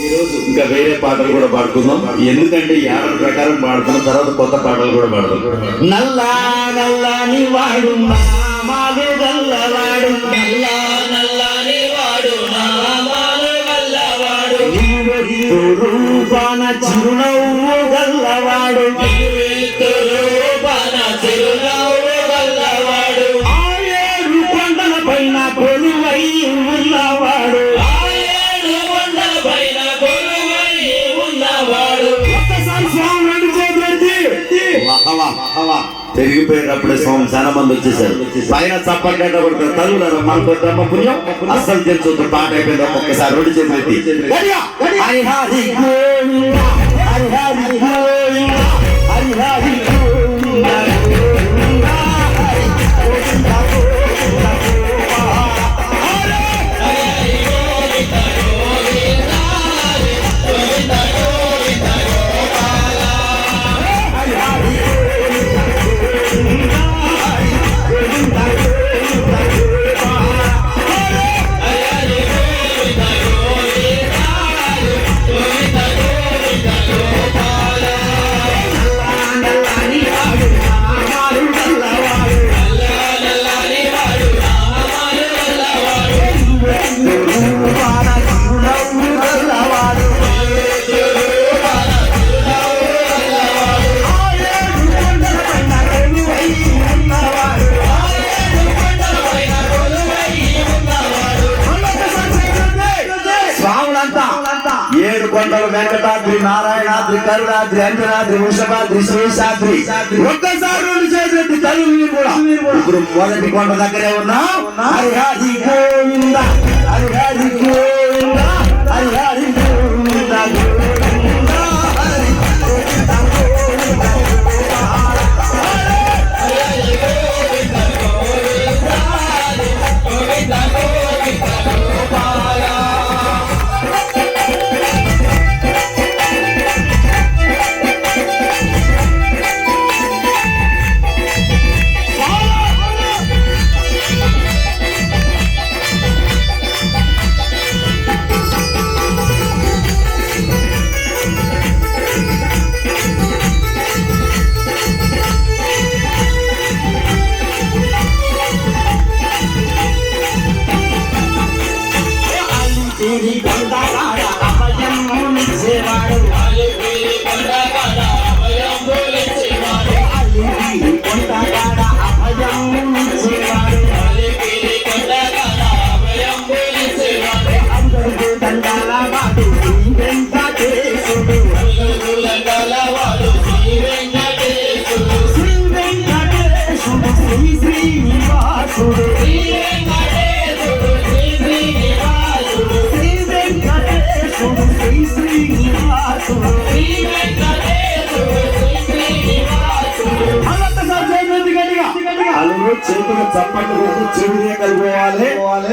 ఈరోజు ఇంకా వేరే పాటలు కూడా పాడుకుందాం. ఎందుకంటే ఆర్డర్ ప్రకారం పాడుతున్న తర్వాత కొత్త పాటలు కూడా పాడదాం. నల్లా నల్లాని వాడు గల్లవాడు నల్లా నల్లాని వాడు నామాలు గల్లవాడు రూపాన చిరునవ్వు గల్లవాడు రూపాన చిరునవ్వు గల్లవాడు ఆయేడు కొండల పైన కొలువై ఉన్నవాడు తిరిగిపోయేటప్పుడే స్వామి చాలా మంది వచ్చేసారు. పైన చప్పట్లేట కొడుతారు తరువులారు మన బ్రహ్మ పుణ్యం అస్సలు తెలుసు పాట అయిపోయిందా ఒక్కసారి రెండు చేతులు ఎత్తి. హరి హరి హరి హరి వెంకటాద్రి నారాయణాద్రి కరుణాద్రి అంజనాద్రి వృషభాద్రి శేషాద్రి ఒక్కసారి రెండు చేతులెత్తి తల్లి కూడా. ఇప్పుడు మొదటి కొండ దగ్గరే ఉన్నా. హరిహరి గోవింద హరిహరి గోవింద హరిహరి చప్పట్లు కొట్టి చెవినే కలుపుకోవాలి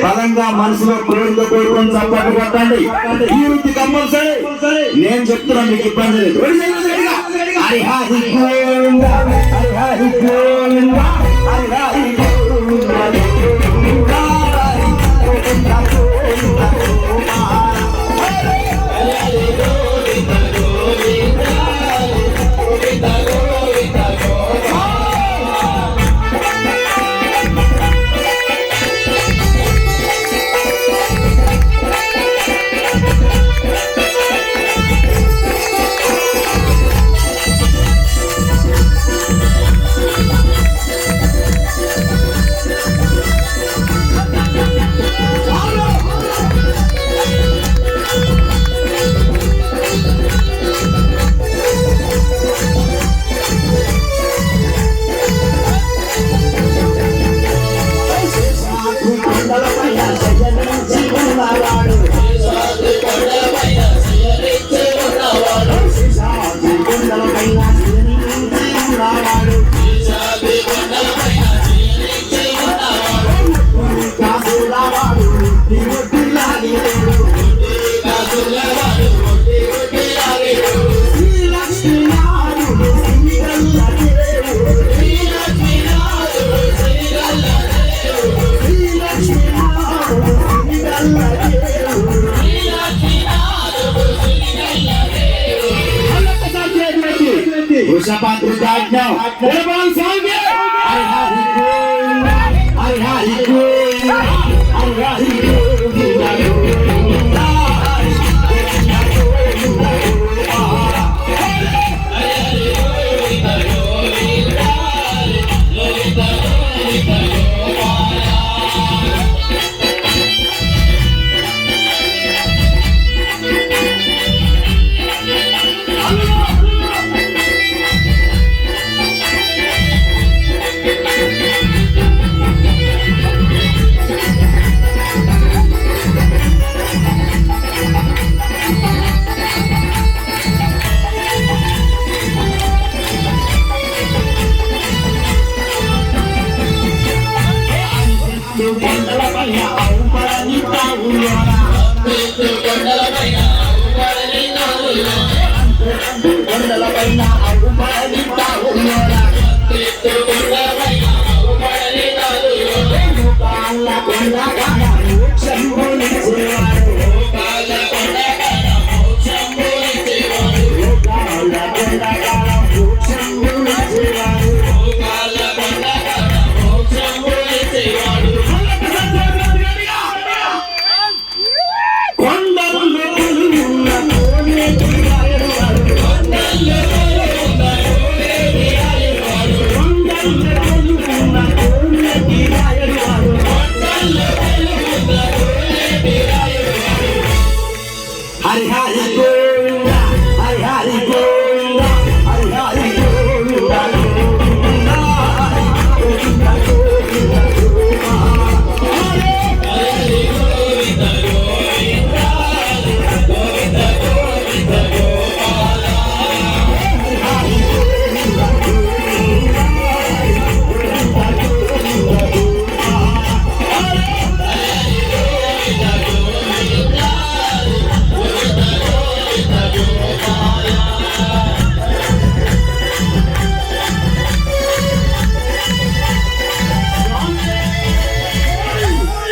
బలంగా మనసులో కోరిక కోరుకొని చప్పట్లు కొట్టండి. ఈ వృత్తి కంపల్సరీ. నేను చెప్తున్నా మీకు ఇబ్బంది లేదు. రెండు చేతులు గట్టిగా. Hari Hari Govinda zapatos dañados. ¡Levanzando! కొండలపైన అవుపడని హరి హరి గో